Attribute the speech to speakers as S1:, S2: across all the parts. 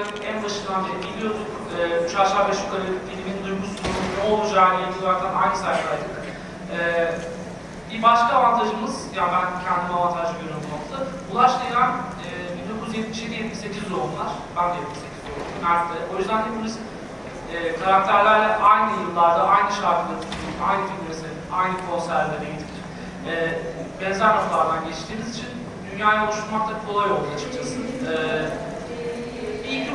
S1: en başından beri biliyorduk. E, üç aşağı beş yukarı filmin duygusunun ne olacağını zaten aynı sayfadaydık. E, bir başka avantajımız, yani ben kendime avantaj görüyorum bu noktada. Ulaş Dilan e, 1977-78 doğumlar. Ben de 78 doğumluyum. Mert'te. O yüzden hepimiz e, karakterlerle aynı yıllarda, aynı şarkıları dinledik, aynı filmleri aynı konserlere gittik. E, benzer noktalardan geçtiğimiz için dünyaya oluşturmak da kolay oldu açıkçası. E,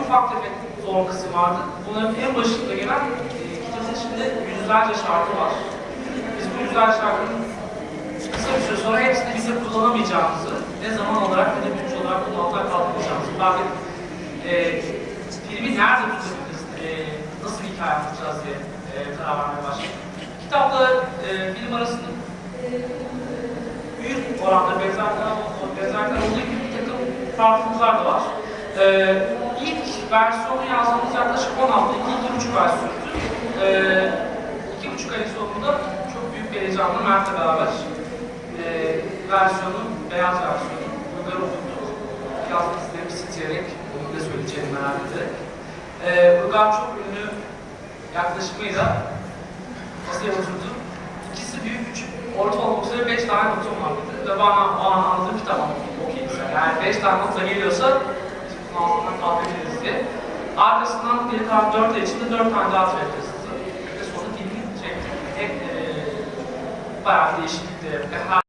S1: ufak tefek zor kısım vardı. Bunların en başında gelen e, kitabın içinde yüzlerce şarkı var. Biz bu yüzlerce şarkının kısa bir süre sonra hepsini bize kullanamayacağımızı, ne zaman olarak ne de bütçe olarak kullanmaktan kalkmayacağımızı edip e, filmi nerede tutabiliriz, e, nasıl bir hikaye anlatacağız diye e, karar vermeye başladık. Kitapla e, film arasında büyük oranda benzerlikler, olduğu gibi bir takım farklılıklar da var. İlk versiyonu yazdığımız yaklaşık 10 hafta, iki, iki buçuk ay sürdü. Ee, iki buçuk ayın sonunda çok büyük bir heyecanla Mert'le beraber e, versiyonu, beyaz versiyonu Bulgar okuttuk. Yazmak istediğimi isteyerek, onu ne söyleyeceğimi merak ederek. Ee, Bulgar çok ünlü yaklaşımıyla masaya oturdu. İkisi büyük küçük, orta olmak üzere 5 tane notum var dedi. Ve bana o an anladığım ki tamam, okey güzel. Yani 5 tane notla geliyorsa bunun altından kalkabiliriz diye. Arkasından bir tane 4 ay içinde 4 tane daha track yazıldı. Ve sonra çektik. Hep e, bayağı her